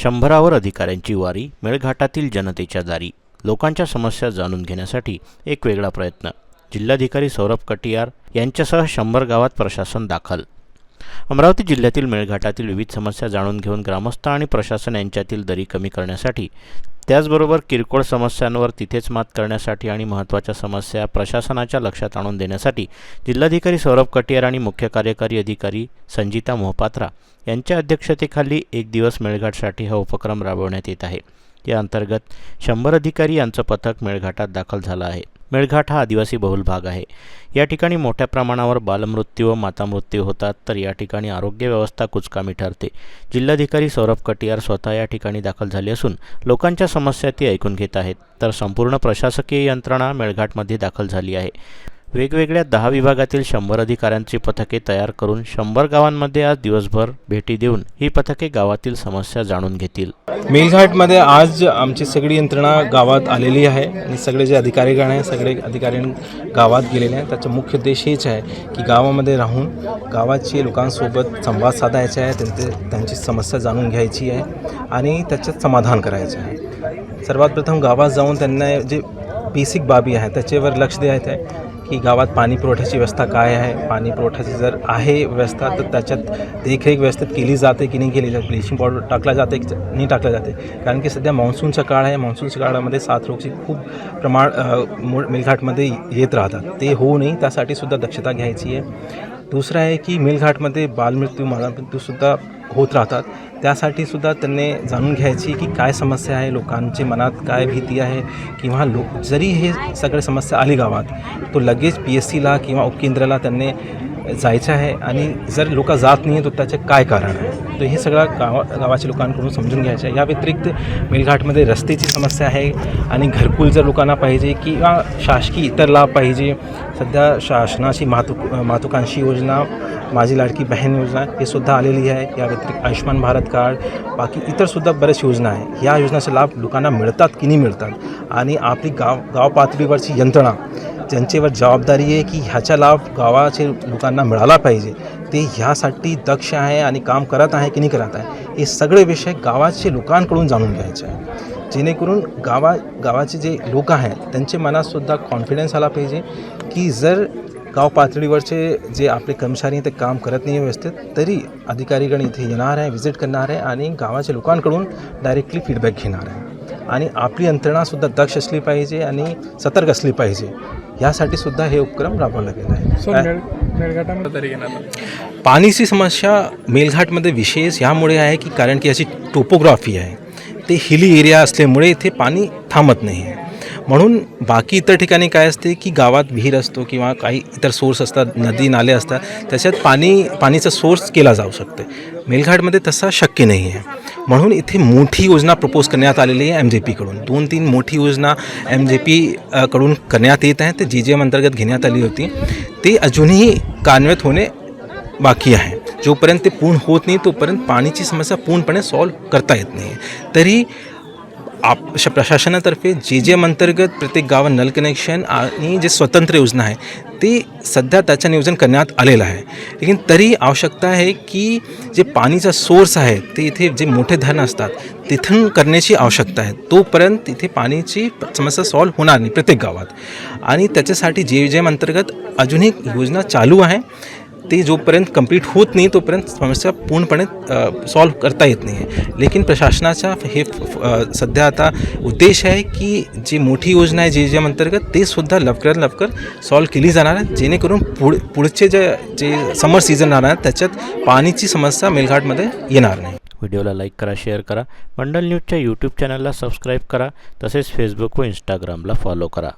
शंभरावर अधिकाऱ्यांची वारी मेळघाटातील जनतेच्या दारी लोकांच्या समस्या जाणून घेण्यासाठी एक वेगळा प्रयत्न. जिल्हाधिकारी सौरभ कटियार यांच्यासह शंभर गावात प्रशासन दाखल. अमरावती जिल्ह्यातील मेळघाटातील विविध समस्या जाणून घेऊन ग्रामस्थ आणि प्रशासन यांच्यातील दरी कमी करण्यासाठी त्याचबरोबर किरकोळ समस्यांवर तिथेच मात करण्यासाठी आणि महत्त्वाच्या समस्या प्रशासनाच्या लक्षात आणून देण्यासाठी जिल्हाधिकारी सौरभ कटियार आणि मुख्य कार्यकारी अधिकारी संजिता मोहपात्रा यांच्या अध्यक्षतेखाली एक दिवस मेळघाटसाठी हा उपक्रम राबवण्यात येत आहे. या अंतर्गत शंभर अधिकारी यांचं पथक मेळघाटात दाखल झालं आहे. मेळघाट हा आदिवासी बहुल भाग आहे. या ठिकाणी मोठ्या प्रमाणावर बालमृत्यू व मातामृत्यू होतात तर या ठिकाणी आरोग्य व्यवस्था कुचकामी ठरते. जिल्हाधिकारी सौरभ कटियार स्वतः या ठिकाणी दाखल झाले असून लोकांच्या समस्या ते ऐकून घेत आहेत. तर संपूर्ण प्रशासकीय यंत्रणा मेळघाटमध्ये दाखल झाली आहे. वेगवेगळ्या दहा विभागातील शंभर अधिकाऱ्यांची पथके तयार करून शंभर गावांमध्ये आज दिवसभर भेटी देऊन ही पथके गावातील समस्या जाणून घेतील. मेलघाटमध्ये आज आमची सगळी यंत्रणा गावात आलेली आहे आणि सगळे जे अधिकारीगण आहे सगळे अधिकारी गावात गेलेले आहे त्याचा मुख्य उद्देश हेच आहे की गावामध्ये राहून गावाची लोकांसोबत संवाद साधायचा आहे त्यांचे त्यांची समस्या जाणून घ्यायची आहे आणि त्याच्यात समाधान करायचं आहे. सर्वात प्रथम गावात जाऊन त्यांना जे बेसिक बाबी आहे त्याच्यावर लक्ष द्यायचं आहे की गावात पाणी पुरवठ्याची व्यवस्था काय आहे? पाणी पुरवठ्याची जर आहे व्यवस्था तर त्याच्यात देखरेख व्यवस्थित केली जाते की नाही केली जाते? ब्लिचिंग पावडर टाकला जाते की नाही टाकला जाते? कारण की सध्या मान्सूनचा काळ आहे. मान्सूनच्या काळामध्ये साथ रोगची खूप प्रमाण अ, मेलघाटमध्ये येत राहतात. ते होऊ नये त्यासाठी सुद्धा दक्षता घ्यायची आहे. दुसरं आहे की मेलघाटमध्ये बालमृत्यू मालामृत्यूसुद्धा होत राहतात. त्यासाठी सुद्धा त्यांनी जाणून घ्यायची की काय समस्या आहे लोकांचे मनात काय भीती आहे किंवा लोक जरी हे सगळे समस्या आली गावात तो लगेच पी एस सीला किंवा उपकेंद्राला त्यांनी जायचं आहे आणि जर लोक जात नाही तर त्याचे काय कारण आहे? तर हे सगळं गावा गावाच्या लोकांकडून समजून घ्यायचं आहे. या व्यतिरिक्त मेलघाटमध्ये रस्त्याची समस्या आहे आणि घरकुल जर लोकांना पाहिजे किंवा शासकीय इतर लाभ पाहिजे सध्या शासनाची मातुक मातुकांशी योजना माझी लाडकी बहीण योजना हे सुद्धा आलेली आहे. या व्यतिरिक्त आयुष्यमान भारत कार्ड बाकी इतरसुद्धा बऱ्याच योजना आहे. या योजनाचे लाभ लोकांना मिळतात की नाही मिळतात? आणि आपली गाव गाव पातळीवरची यंत्रणा ज्यांच्यावर जबाबदारी आहे की ह्याचा लाभ गावाचे लोकांना मिळाला पाहिजे ते ह्यासाठी दक्ष आहे आणि काम करत आहे की नाही करत आहे हे सगळे विषय गावाचे लोकांकडून जाणून घ्यायचे आहे जेणेकरून गावा गावाचे जे लोक आहेत त्यांच्या मनातसुद्धा कॉन्फिडन्स आला पाहिजे की जर गाव पातळीवरचे जे आपले कर्मचारी ते काम करत नाही व्यवस्थित तरी अधिकारीगण इथे येणार आहे व्हिजिट करणार आहे आणि गावाच्या लोकांकडून डायरेक्टली फीडबॅक घेणार आहे. आणि आपली यंत्रणासुद्धा दक्ष असली पाहिजे आणि सतर्क असली पाहिजे. यासाठी सुद्धा हे उपक्रम राबवला गेला आहे. पाणीची समस्या मेलघाटमध्ये विशेष ह्यामुळे आहे की कारण की याची टोपोग्राफी आहे. ते हिली एरिया असल्यामुळे इथे पाणी थांबत नाही आहे. म्हणून बाकी इतर ठिकाणी काय असते की गावात विहीर असतो किंवा काही इतर सोर्स असतात नदी नाले असतात त्याच्यात पाणी पाणीचा सोर्स केला जाऊ शकते. मेलघाटमध्ये तसा शक्य नाही आहे. म्हणून इथे मोठी योजना प्रपोज करण्यात आलेली आहे एम जे पीकडून दोन तीन मोठी योजना एम जे पीकडून करण्यात येत आहे. ते जी जे एम अंतर्गत घेण्यात आली होती ती अजूनही कार्यान्वित होणे बाकी आहे. जोपर्यंत ते पूर्ण होत नाही तोपर्यंत पाणीची समस्या पूर्णपणे सॉल्व करता येत नाही. तरी आप प्रशासनातर्फे जे जे एम अंतर्गत प्रत्येक गावात नल कनेक्शन आणि जे स्वतंत्र योजना आहे ते सध्या त्याचं नियोजन करण्यात आलेलं आहे. लेकिन तरी आवश्यकता आहे की जे पाणीचा सोर्स आहे ते इथे जे मोठे धरण असतात तिथून करण्याची आवश्यकता आहे. तोपर्यंत तिथे पाणीची समस्या सॉल्व होणार नाही प्रत्येक गावात. आणि त्याच्यासाठी जे जे एम अंतर्गत अजूनही योजना चालू आहे ते जोपर्यंत कंप्लीट होत नाही तोपर्यंत समस्या पूर्णपणे सॉल्व करता येत नाही. आहे लेकिन प्रशासनाचा हे सध्या आता उद्देश आहे की जी मोठी योजना आहे जे जे अंतर्गत ते सुद्धा लवकरात लवकर सॉल्व केली जाणार आहे. जेणेकरून पुढ पुढचे जे जे समर सीझन राहणार त्याच्यात पाणीची समस्या मेलघाटमध्ये येणार नाही. व्हिडिओला लाईक करा शेअर करा. मंडल न्यूजच्या यूट्यूब चॅनलला सबस्क्राईब करा. तसेच फेसबुक व इंस्टाग्रामला फॉलो करा.